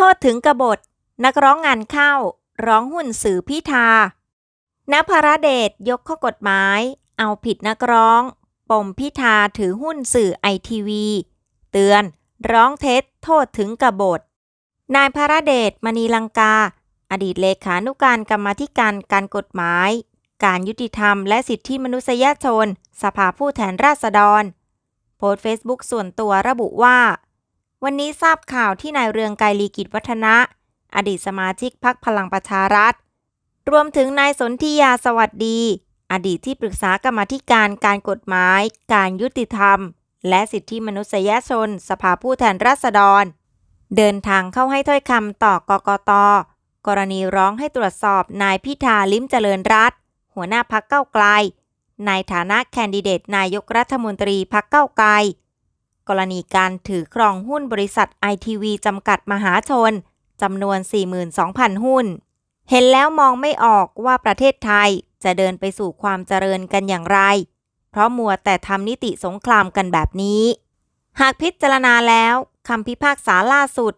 โทษถึงกบฏ นักร้องงานเข้า ร้องหุ้นสื่อพิธานภรเดชยกข้อกฎหมาย เอาผิดนักร้อง ปมพิธาถือหุ้นสื่อไอทีวี เตือนร้องเท็จโทษถึงกบฏ นายพระเดชมณีลังกา อดีตเลขานุการกรรมธิการการกฎหมาย การยุติธรรมและสิทธิมนุษยชน สภาผู้แทนราษฎร โพสต์เฟซบุ๊กส่วนตัวระบุว่า วันนี้ทราบข่าวที่นายเรืองไกรลีกิจวัฒนะ อดีตสมาชิกพักพลังประชารัฐ รวมถึงนายสนธิยาสวัสดี อดีตที่ปรึกษากรรมธิการการกฎหมาย การยุติธรรม และสิทธิมนุษยชน สภาผู้แทนราษฎร เดินทางเข้าให้ถ้อยคำต่อกกต กรณีร้องให้ตรวจสอบนายพิธาลิ้มเจริญรัตน์หัวหน้าพักเก้าไกลในฐานะแคนดิเดตนายกรัฐมนตรีพักเก้าไกล กรณีการถือครองหุ้นบริษัทไอทีวีจำกัดมหาชนจำนวน 42,000 หุ้น เห็นแล้วมองไม่ออกว่าประเทศไทยจะเดินไปสู่ความเจริญกันอย่างไร เพราะมัวแต่ทำนิติสงครามกันแบบนี้ หากพิจารณาแล้วคำพิพากษาล่าสุด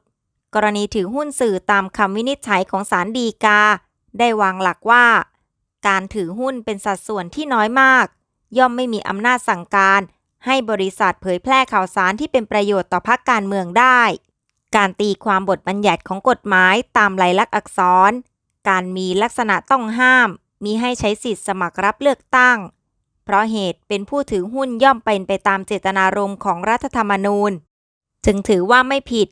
กรณีถือหุ้นสื่อตามคำวินิจฉัยของศาลฎีกา ได้วางหลักว่า การถือหุ้นเป็นสัดส่วนที่น้อยมาก ย่อมไม่มีอำนาจสั่งการ ให้บริษัทเผยแพร่ข่าวสารที่เป็นประโยชน์ต่อพรรคการเมืองได้ การตีความบทบัญญัติของกฎหมายตามลายลักษณ์อักษร การมีลักษณะต้องห้าม มีให้ใช้สิทธิ์สมัครรับเลือกตั้ง เพราะเหตุเป็นผู้ถือหุ้นย่อมเป็นไปตามเจตนารมณ์ของรัฐธรรมนูญ จึงถือว่าไม่ผิด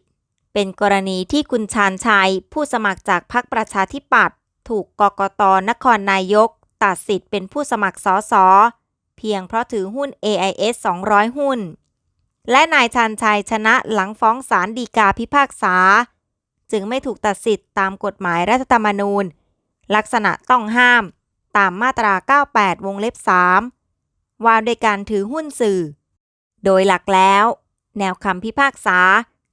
เป็นกรณีที่คุณชาญชัย ผู้สมัครจากพรรคประชาธิปัตย์ถูกกกตนครนายก ตัดสิทธิ์เป็นผู้สมัครสอสอ เพียงเพราะถือหุ้น AIS 200 หุ้น และนายชันชัยชนะหลังฟ้องศาลฎีกาพิพากษา จึงไม่ถูกตัดสิทธิ์ตามกฎหมายรัฐธรรมนูญ ลักษณะต้องห้ามตามมาตรา 98 วงเล็บ 3 ว่าโดยการถือหุ้นสื่อ โดยหลักแล้ว แนวคำพิพากษา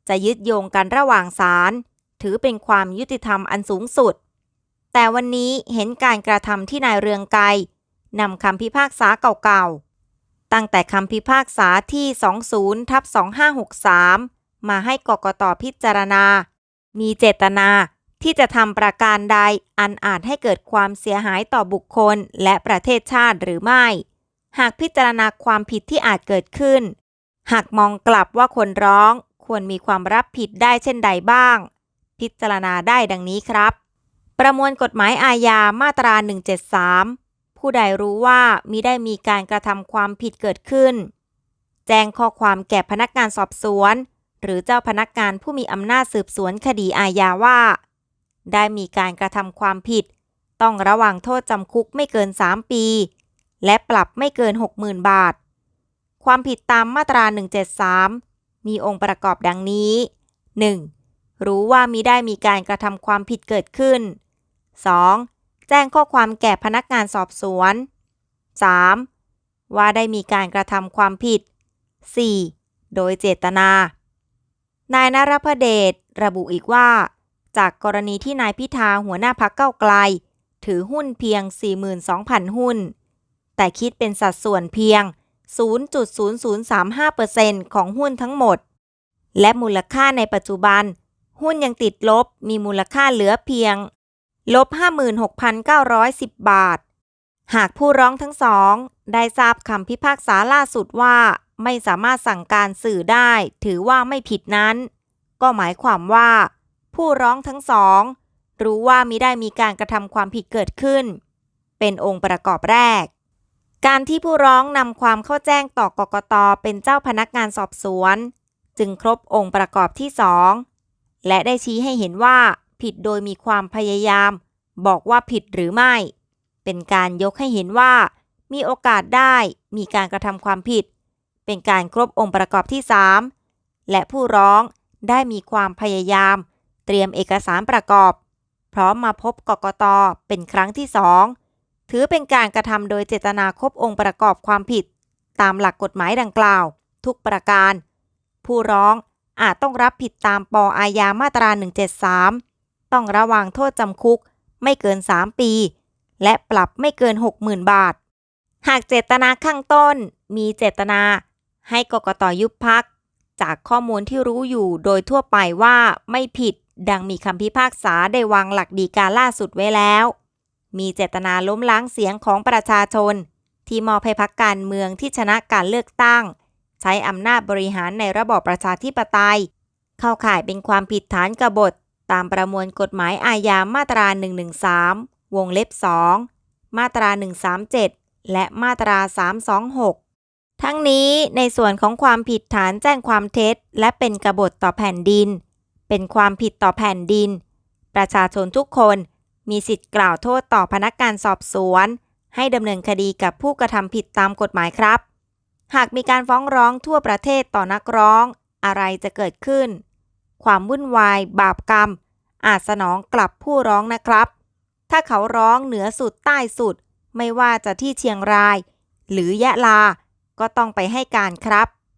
จะยึดโยงกันระหว่างศาลถือเป็นความยุติธรรมอันสูงสุด แต่วันนี้เห็นการกระทำที่นายเรืองไกร นำคำพิพากษาเก่าๆ ตั้งแต่คำพิพากษาที่ 20ทับ2563 มาให้กกตพิจารณา มีเจตนาที่จะทำประการใดอันอาจให้เกิดความเสียหายต่อบุคคลและประเทศชาติหรือไม่ หากพิจารณาความผิดที่อาจเกิดขึ้น หากมองกลับว่าคนร้องควรมีความรับผิดได้เช่นใดบ้าง พิจารณาได้ดังนี้ครับ ประมวลกฎหมายอาญามาตรา 173 ผู้ใดรู้ว่ามิได้มีการกระทำความผิดเกิดขึ้น แจ้งข้อความแก่พนักงานสอบสวน หรือเจ้าพนักงานผู้มีอำนาจสืบสวนคดีอาญาว่า ได้มีการกระทำความผิด ต้องระวังโทษจำคุกไม่เกิน 3 ปี และปรับไม่เกิน 60,000 บาท ความผิดตามมาตรา 173 มีองค์ประกอบดังนี้ 1. รู้ว่ามิได้มีการกระทำความผิดเกิดขึ้น 2. แจ้งข้อความแก่พนักงานสอบสวน 3. ว่าได้มีการกระทำความผิด 4. โดยเจตนา นายนรพเดชระบุอีกว่า จากกรณีที่นายพิธาหัวหน้าพักเก้าไกล ถือหุ้นเพียง 42,000 หุ้น แต่คิดเป็นสัดส่วนเพียง 0.0035%ของหุ้นทั้งหมด และมูลค่าในปัจจุบัน หุ้นยังติดลบมีมูลค่าเหลือเพียง ลบ 56,910 บาท หากผู้ร้องทั้งสอง ได้ทราบคำพิพากษาล่าสุดว่า ไม่สามารถสั่งการสื่อได้ ถือว่าไม่ผิดนั้น ก็หมายความว่า ผู้ร้องทั้งสอง รู้ว่ามิได้มีการกระทำความผิดเกิดขึ้น เป็นองค์ประกอบแรก การที่ผู้ร้องนำความเข้าแจ้งต่อกกตเป็นเจ้าพนักงานสอบสวน จึงครบองค์ประกอบที่สองและได้ชี้ให้เห็นว่า ผิดโดยมีความพยายาม บอกว่าผิดหรือไม่ เป็นการยกให้เห็นว่า มีโอกาสได้มีการกระทำความผิด เป็นการครบองค์ประกอบที่ 3 และผู้ร้องได้มีความพยายาม เตรียมเอกสารประกอบ พร้อมมาพบกกตเป็นครั้งที่สองถือเป็นการกระทำโดยเจตนาครบองค์ประกอบความผิด ตามหลักกฎหมายดังกล่าว ทุกประการ ผู้ร้องอาจต้องรับผิดตามปอาญามาตรา 173 ต้องระวังโทษจำคุก ไม่เกิน 3 ปี และปรับไม่เกิน 60,000 บาท หากเจตนาข้างต้น มีเจตนา ให้กกตยุบพัก จากข้อมูลที่รู้อยู่โดยทั่วไปว่าไม่ผิดดังมีคำพิพากษาได้วางหลักดีกาล่าสุดไว้แล้ว มีเจตนาล้มล้างเสียงของประชาชน ที่มอบให้พักการเมืองที่ชนะการเลือกตั้ง ใช้อำนาจบริหารในระบอบประชาธิปไตย เข้าข่ายเป็นความผิดฐานกบฏ ตามประมวลกฎหมายอาญามาตรา 113 วงเล็บ 2 มาตรา 137 และมาตรา 326 ทั้งนี้ในส่วนของความผิดฐานแจ้งความเท็จ และเป็นกบฏต่อแผ่นดิน เป็นความผิดต่อแผ่นดิน ประชาชนทุกคนมีสิทธิ์กล่าวโทษต่อพนักงานสอบสวน ให้ดำเนินคดีกับผู้กระทำผิดตามกฎหมายครับ หากมีการฟ้องร้องทั่วประเทศต่อนักร้อง อะไรจะเกิดขึ้น ความวุ่นวาย บาปกรรม อาจสนองกลับผู้ร้องนะครับ ถ้าเขาร้องเหนือสุดใต้สุด ไม่ว่าจะที่เชียงราย หรือยะลา ก็ต้องไปให้การครับ